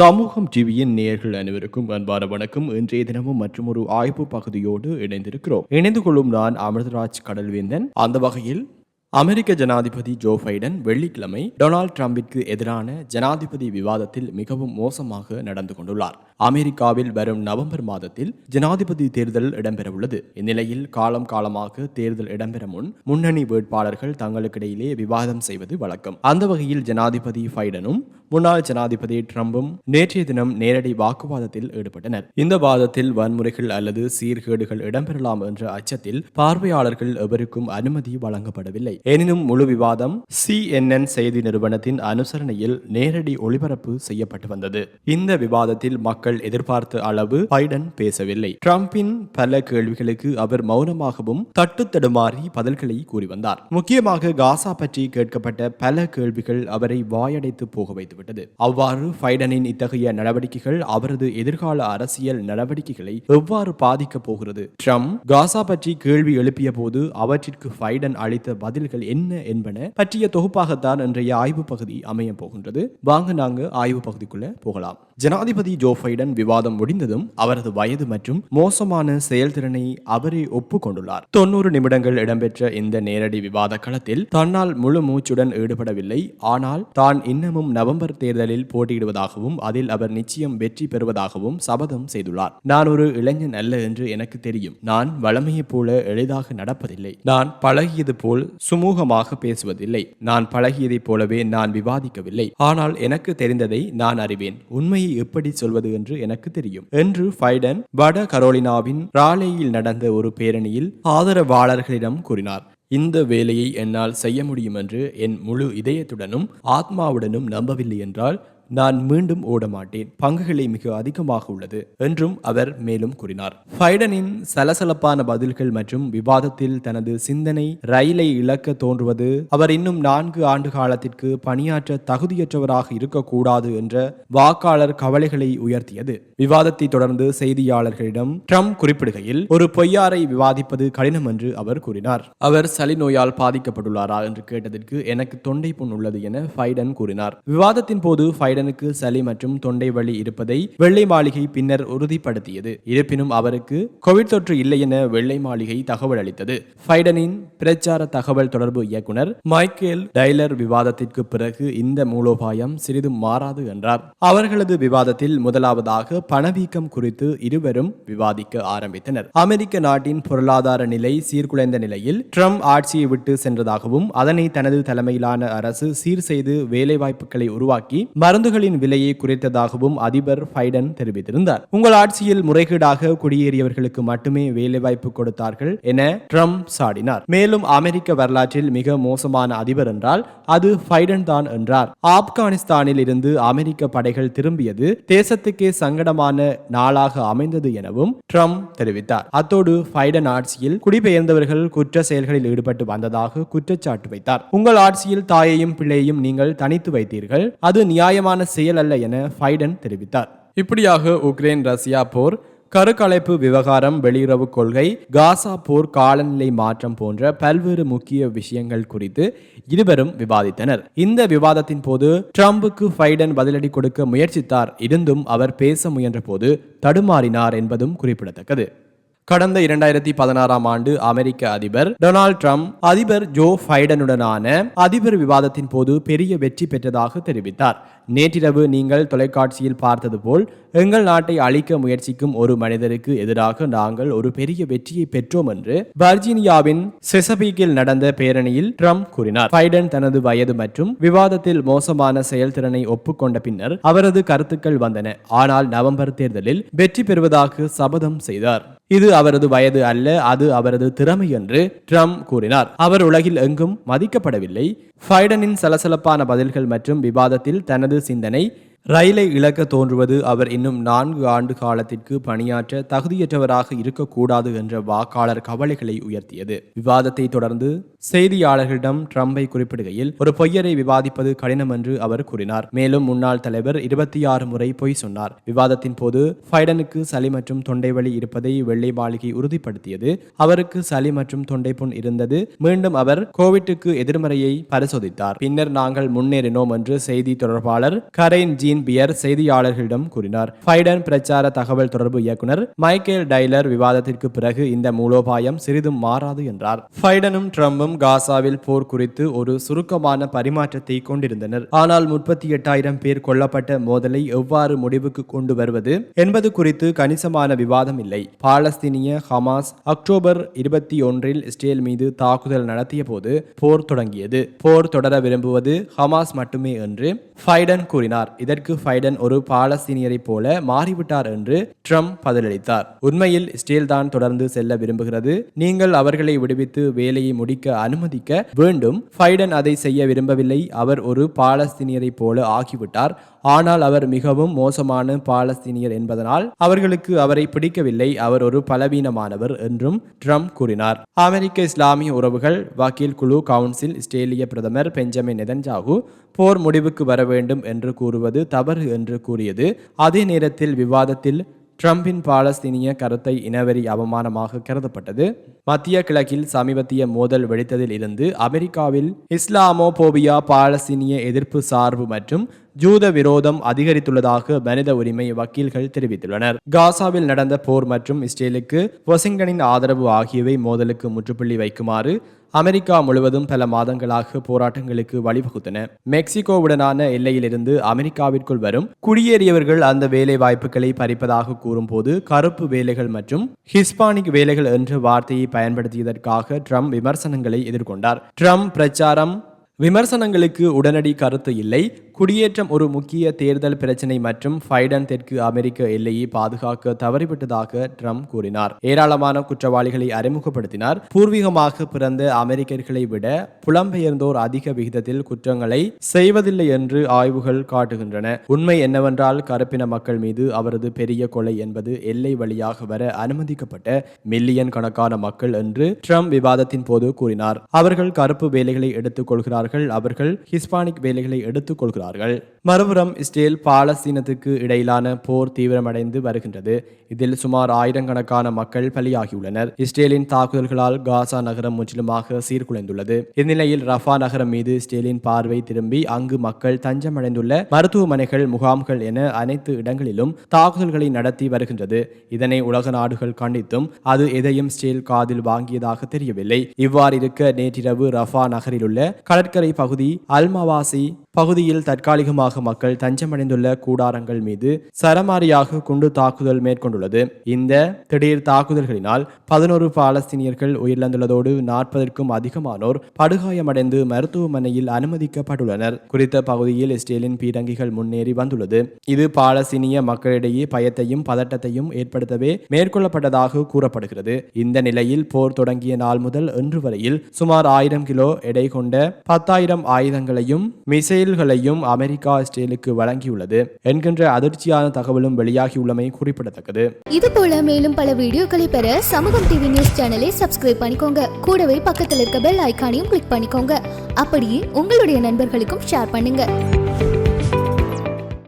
சமூகம் டிவியின் நேயர்கள் அனைவருக்கும் அன்பான வணக்கம். இன்றைய தினமும் மற்றும் ஒரு ஆய்வு பகுதியோடு இணைந்திருக்கிறோம். இணைந்து கொள்ளும் நான் அமிர்தராஜ் கடல்வேந்தன். அந்த வகையில் அமெரிக்க ஜனாதிபதி ஜோ பைடன் வெள்ளிக்கிழமை டொனால்ட் ட்ரம்பிற்கு எதிரான ஜனாதிபதி விவாதத்தில் மிகவும் மோசமாக நடந்து கொண்டுள்ளார். அமெரிக்காவில் வரும் நவம்பர் மாதத்தில் ஜனாதிபதி தேர்தல் இடம்பெறவுள்ளது. இந்நிலையில் காலம் காலமாக தேர்தல் இடம்பெற முன் முன்னணி வேட்பாளர்கள் தங்களுக்கிடையிலே விவாதம் செய்வது வழக்கம். அந்த வகையில் ஜனாதிபதி பைடனும் முன்னாள் ஜனாதிபதி ட்ரம்பும் நேற்றைய தினம் நேரடி வாக்குவாதத்தில் ஈடுபட்டனர். இந்த வாதத்தில் வன்முறைகள் அல்லது சீர்கேடுகள் இடம்பெறலாம் என்ற அச்சத்தில் பார்வையாளர்கள் எவருக்கும் அனுமதி வழங்கப்படவில்லை. எனினும் முழு விவாதம் சிஎன்என் செய்தி நிறுவனத்தின் அனுசரணையில் நேரடி ஒளிபரப்பு செய்யப்பட்டு வந்தது. இந்த விவாதத்தில் மக்கள் எதிர்பார்த்த அளவு பைடன் பேசவில்லை. டிரம்பின் பல கேள்விகளுக்கு அவர் மௌனமாகவும் தட்டு தடுமாறி பதில்களை கூறி வந்தார். முக்கியமாக காசா பற்றி கேட்கப்பட்ட பல கேள்விகள் அவரை வாயடைத்து போக வைத்துவிட்டது அவ்வாறு பைடனின் இத்தகைய நடவடிக்கைகள் அவரது எதிர்கால அரசியல் நடவடிக்கைகளை எவ்வாறு பாதிக்கப் போகிறது? ட்ரம்ப் காசா பற்றி கேள்வி எழுப்பிய போது அவற்றிற்கு பைடன் அளித்த பதில்கள் என்ன என்பன பற்றிய தொகுப்பாகத்தான் இன்றைய ஆய்வு பகுதி அமையப் போகின்றது. வாங்க நாங்க ஆய்வு பகுதிக்குள்ள போகலாம். ஜனாதிபதி ஜோ பைடன் விவாதம் முடிந்ததும் அவரது வயது மற்றும் மோசமான செயல்திறனை அவரே ஒப்புக்கொண்டுள்ளார் தொண்ணூறு நிமிடங்கள் இடம்பெற்ற இந்த நேரடி விவாத களத்தில் தன்னால் முழு மூச்சுடன் ஈடுபடவில்லை. ஆனால் தான் இன்னமும் நவம்பர் தேர்தலில் போட்டியிடுவதாகவும் அதில் அவர் நிச்சயம் வெற்றி பெறுவதாகவும் சபதம் செய்துள்ளார். நான் ஒரு இளைஞன் அல்ல என்று எனக்கு தெரியும். நான் வளமையைப் போல எளிதாக நடப்பதில்லை. நான் பழகியது போல் சுமூகமாக பேசுவதில்லை. நான் பழகியதைப் போலவே நான் விவாதிக்கவில்லை. ஆனால் எனக்கு தெரிந்ததை நான் அறிவேன். உண்மையை எப்படி சொல்வது என்று எனக்கு தெரியும். என்று பைடன் வட கரோலினாவின் ராலேயில் நடந்த ஒரு பேரணியில் ஆதரவாளர்களிடம் கூறினார். இந்த வேலையை என்னால் செய்ய முடியும் என்று என் முழு இதயத்துடனும் ஆத்மாவுடனும் நம்பவில்லை என்றால் நான் மீண்டும் ஓட மாட்டேன் பங்குகளை மிக அதிகமாக உள்ளது என்றும் அவர் மேலும் கூறினார். பைடனின் சலசலப்பான பதில்கள் மற்றும் விவாதத்தில் தனது சிந்தனை ரயிலை இழக்க தோன்றுவது அவர் இன்னும் நான்கு ஆண்டு காலத்திற்கு பணியாற்ற தகுதியற்றவராக இருக்கக்கூடாது என்ற வாக்காளர் கவலைகளை உயர்த்தியது. விவாதத்தை தொடர்ந்து செய்தியாளர்களிடம் ட்ரம்ப் குறிப்பிடுகையில் ஒரு பொய்யாரை விவாதிப்பது கடினம் என்று அவர் கூறினார். அவர் சளி நோயால் பாதிக்கப்பட்டுள்ளாரா? என்று கேட்டதற்கு எனக்கு தொண்டை புண் உள்ளது என பைடன் கூறினார். விவாதத்தின் போது பைடனுக்கு சளி மற்றும் தொண்டை வலி இருப்பதை வெள்ளை மாளிகை பின்னர் உறுதிப்படுத்தியது. இருப்பினும் அவருக்கு கோவிட் தொற்று இல்லை என வெள்ளை மாளிகை தகவல் அளித்தது. பைடனின் பிரச்சார தகவல் தொடர்பு இயக்குனர் மைக்கேல் டைலர் விவாதத்திற்கு பிறகு இந்த மூலோபாயம் சிறிதும் மாறாது என்றார். அவர்களது விவாதத்தில் முதலாவதாக பணவீக்கம் குறித்து இருவரும் விவாதிக்க ஆரம்பித்தனர். அமெரிக்க நாட்டின் பொருளாதார நிலை சீர்குலைந்த நிலையில் ட்ரம்ப் ஆட்சியை விட்டு சென்றதாகவும் அதனை தனது தலைமையிலான அரசு சீர் செய்து வேலைவாய்ப்புகளை உருவாக்கி மருந்து மருந்துகளின் விலையை குறைத்ததாகவும் அதிபர் பைடன் தெரிவித்திருந்தார். உங்கள் ஆட்சியில் முறைகேடாக குடியேறியவர்களுக்கு மட்டுமே வேலைவாய்ப்பு கொடுத்தார்கள் என ட்ரம்ப் சாடினார். மேலும் அமெரிக்க வரலாற்றில் மிக மோசமான அதிபர் என்றால் அது பைடன் தான் என்றார். ஆப்கானிஸ்தானில் இருந்து அமெரிக்க படைகள் திரும்பியது தேசத்துக்கே சங்கடமான நாளாக அமைந்தது எனவும் ட்ரம்ப் தெரிவித்தார். அத்தோடு பைடன் ஆட்சியில் குடிபெயர்ந்தவர்கள் குற்ற செயல்களில் ஈடுபட்டு வந்ததாக குற்றச்சாட்டு வைத்தார். உங்கள் ஆட்சியில் தாயையும் பிள்ளையையும் நீங்கள் தனித்து வைத்தீர்கள். அது நியாயமான செயல் அல்ல என பைடன் தெரிவித்தார். இப்படியாக உக்ரைன் ரஷ்யா போர் கருக்கலைப்பு விவகாரம் வெளியுறவு கொள்கை காசா போர் காலநிலை மாற்றம் போன்ற பல்வேறு முக்கிய விஷயங்கள் குறித்து இருவரும் விவாதித்தனர். இந்த விவாதத்தின் போது ட்ரம்புக்கு பைடன் பதிலடி கொடுக்க முயற்சித்தார். இருந்தும் அவர் பேச முயன்ற போது தடுமாறினார் என்பதும் குறிப்பிடத்தக்கது. கடந்த இரண்டாயிரத்தி பதினாறாம் ஆண்டு அமெரிக்க அதிபர் டொனால்ட் ட்ரம்ப் அதிபர் ஜோ பைடனுடனான அதிபர் விவாதத்தின் போது பெரிய வெற்றி பெற்றதாக தெரிவித்தார். நேற்றிரவு நீங்கள் தொலைக்காட்சியில் பார்த்தது போல் எங்கள் நாட்டை அழிக்க முயற்சிக்கும் ஒரு மனிதருக்கு எதிராக நாங்கள் ஒரு பெரிய வெற்றியை பெற்றோம் என்று வர்ஜீனியாவின் செசபீக்கில் நடந்த பேரணியில் ட்ரம்ப் கூறினார். பைடன் தனது வயது மற்றும் விவாதத்தில் மோசமான செயல்திறனை ஒப்புக்கொண்ட பின்னர் அவரது கருத்துக்கள் வந்தன. ஆனால் நவம்பர் தேர்தலில் வெற்றி பெறுவதாக சபதம் செய்தார். இது அவரது வயது அல்ல அது அவரது திறமை என்று ட்ரம்ப் கூறினார். அவர் உலகில் எங்கும் மதிக்கப்படவில்லை. பைடனின் சலசலப்பான பதில்கள் மற்றும் விவாதத்தில் தனது சிந்தனை ரயிலை இழக்க தோன்றுவது அவர் இன்னும் நான்கு ஆண்டு காலத்திற்கு பணியாற்ற தகுதியற்றவராக இருக்கக்கூடாது என்ற வாக்காளர் கவலைகளை உயர்த்தியது. விவாதத்தை தொடர்ந்து செய்தியாளர்களிடம் ட்ரம்பை குறிப்பிடுகையில் ஒரு பொய்யரை விவாதிப்பது கடினம் என்று அவர் கூறினார். மேலும் முன்னாள் தலைவர் இருபத்தி ஆறு முறை பொய் சொன்னார். விவாதத்தின் போது பைடனுக்கு சளி மற்றும் தொண்டை வலி இருப்பதை வெள்ளை மாளிகை உறுதிப்படுத்தியது. அவருக்கு சளி மற்றும் தொண்டை புண் இருந்தது. மீண்டும் அவர் கோவிட்டுக்கு எதிர்மறையை பரிசோதித்தார். பின்னர் நாங்கள் முன்னேறினோம் என்று செய்தி தொடர்பாளர் கரைன் ஜி. ஜீன் பியர் செய்தியாளர்களிடம் கூறினார். பைடன் பிரச்சார தகவல் தொடர்பு இயக்குனர் மைக்கேல் டைலர் விவாதத்திற்கு பிறகு இந்த மூலோபாயம் சிறிதும் மாறாது என்றார். பைடனும் ட்ரம்பும் காசாவில் போர் குறித்து ஒரு சுருக்கமான பரிமாற்றத்தை கொண்டிருந்தனர். ஆனால் முப்பத்தி எட்டாயிரம் பேர் கொல்லப்பட்ட மோதலை எவ்வாறு முடிவுக்கு கொண்டு வருவது என்பது குறித்து கணிசமான விவாதம் இல்லை. பாலஸ்தீனிய ஹமாஸ் அக்டோபர் இருபத்தி ஒன்றில் இஸ்ரேல் மீது தாக்குதல் நடத்திய போது போர் தொடங்கியது. போர் தொடர விரும்புவது ஹமாஸ் மட்டுமே என்று ஃபைடன் கூறினார். இதற்கு ஃபைடன் ஒரு பாலஸ்தீனியரைப் போல மாறிவிட்டார் என்று ட்ரம்ப் பதிலளித்தார். உண்மையில் இஸ்ரேல் தான் தொடர்ந்து செல்ல விரும்புகிறது. நீங்கள் அவர்களை விடுவித்து வேலையை முடிக்க அனுமதிக்க வேண்டும். ஃபைடன் அதை செய்ய விரும்பவில்லை. அவர் ஒரு பாலஸ்தீனியரைப் போல ஆகிவிட்டார். ஆனால் அவர் மிகவும் மோசமான பாலஸ்தீனியர் என்பதனால் அவர்களுக்கு அவரை பிடிக்கவில்லை. அவர் ஒரு பலவீனமானவர் என்றும் ட்ரம்ப் கூறினார். அமெரிக்க இஸ்லாமிய உறவுகள் வக்கீல் குழு கவுன்சில் இஸ்ரேலிய பிரதமர் பெஞ்சமின் நெதன்ஜாகு போர் முடிவுக்கு வர வேண்டும் என்று கூறுவது தவறு என்று கூறியது. அதே நேரத்தில் விவாதத்தில் ட்ரம்பின் பாலஸ்தீனிய கருத்தை இனவெறி அவமானமாக கருதப்பட்டது. மத்திய கிழக்கில் சமீபத்திய மோதல் வெடித்ததில் இருந்து அமெரிக்காவில் இஸ்லாமோபோபியா பாலஸ்தீனிய எதிர்ப்பு சார்பு மற்றும் ஜூத விரோதம் அதிகரித்துள்ளதாக மனித உரிமை வக்கீல்கள் தெரிவித்துள்ளனர். காசாவில் நடந்த போர் மற்றும் இஸ்ரேலுக்கு வாஷிங்டனின் ஆதரவு ஆகியவை மோதலுக்கு முற்றுப்புள்ளி வைக்குமாறு அமெரிக்கா முழுவதும் பல மாதங்களாக போராட்டங்களுக்கு வழிவகுத்தன. மெக்சிகோவுடனான எல்லையிலிருந்து அமெரிக்காவிற்குள் வரும் குடியேறியவர்கள் அந்த வேலை வாய்ப்புகளை பறிப்பதாக கூறும்போது கருப்பு வேலைகள் மற்றும் ஹிஸ்பானிக் வேலைகள் என்ற வார்த்தையை பயன்படுத்தியதற்காக ட்ரம்ப் விமர்சனங்களை எதிர்கொண்டார். ட்ரம்ப் பிரச்சாரம் விமர்சனங்களுக்கு உடனடி கருத்து இல்லை குடியேற்றம் ஒரு முக்கிய தேர்தல் பிரச்சினை மற்றும் ஃபைடன் தெற்கு அமெரிக்க எல்லையை பாதுகாக்க தவறிவிட்டதாக ட்ரம்ப் கூறினார். ஏராளமான குற்றவாளிகளை அறிமுகப்படுத்தினார். பூர்வீகமாக பிறந்த அமெரிக்கர்களை விட புலம்பெயர்ந்தோர் அதிக விகிதத்தில் குற்றங்களை செய்வதில்லை என்று ஆய்வுகள் காட்டுகின்றன. உண்மை என்னவென்றால் கருப்பின மக்கள் மீது அவரது பெரிய கொலை என்பது எல்லை வழியாக வர அனுமதிக்கப்பட்ட மில்லியன் கணக்கான மக்கள் என்று ட்ரம்ப் விவாதத்தின் போது கூறினார். அவர்கள் கருப்பு வேலைகளை எடுத்துக் கொள்கிறார்கள் அவர்கள் ஹிஸ்பானிக் வேலைகளை எடுத்துக் கொள்கிறார்கள் கொண்டிருந்தார்கள் மறுபுறம் இஸ்ரேல் பாலஸ்தீனத்துக்கு இடையிலான போர் தீவிரமடைந்து வருகின்றது. இதில் சுமார் ஆயிரக்கணக்கான மக்கள் பலியாகியுள்ளனர். இஸ்ரேலின் தாக்குதல்களால் காசா நகரம் முற்றிலுமாக சீர்குலைந்துள்ளது. இந்நிலையில் ரஃபா நகரம் மீது இஸ்ரேலின் பார்வை திரும்பி அங்கு மக்கள் தஞ்சமடைந்துள்ள மருத்துவமனைகள் முகாம்கள் என அனைத்து இடங்களிலும் தாக்குதல்களை நடத்தி வருகின்றது. இதனை உலக நாடுகள் கண்டித்தும் அது எதையும் இஸ்ரேல் காதில் வாங்கியதாக தெரியவில்லை. இவ்வாறு இருக்க நேற்றிரவு ரஃபா நகரிலுள்ள கடற்கரை பகுதி அல்மவாசி பகுதியில் தற்காலிகமாக மக்கள் தஞ்சமடைந்துள்ள கூடாரங்கள் மீது சரமாரியாக குண்டு தாக்குதல் மேற்கொண்டுள்ளது. இந்த திடீர் தாக்குதல்களினால் பதினோரு பாலஸ்தீனியர்கள் உயிரிழந்துள்ளதோடு நாற்பதற்கும் அதிகமானோர் படுகாயமடைந்து மருத்துவமனையில் அனுமதிக்கப்பட்டுள்ளனர். குறித்த பகுதியில் இஸ்ரேலின் பீரங்கிகள் முன்னேறி வந்துள்ளது. இது பாலஸ்தீனிய மக்களிடையே பயத்தையும் பதட்டத்தையும் ஏற்படுத்தவே மேற்கொள்ளப்பட்டதாக கூறப்படுகிறது. இந்த நிலையில் போர் தொடங்கிய நாள் முதல் இன்று வரையில் சுமார் ஆயிரம் கிலோ எடை கொண்ட பத்தாயிரம் ஆயுதங்களையும் மிசைல்களையும் அமெரிக்கா ஸ்டேலுக்கு வழங்கியுள்ளது என்கின்ற அதிர்ச்சியான தகவலும் வெளியாகியுள்ளமை குறிப்பிடத்தக்கது. இது போல மேலும் பல வீடியோக்களை பெற சமூகம் டிவி நியூஸ் சேனலை சப்ஸ்கிரைப் பண்ணிக்கோங்க. கூடவே பக்கத்தில் இருக்க பெல் ஐக்கானையும் கிளிக் பண்ணிக்கோங்க. அப்படியே உங்களுடைய நண்பர்களுக்கும் ஷேர் பண்ணுங்க.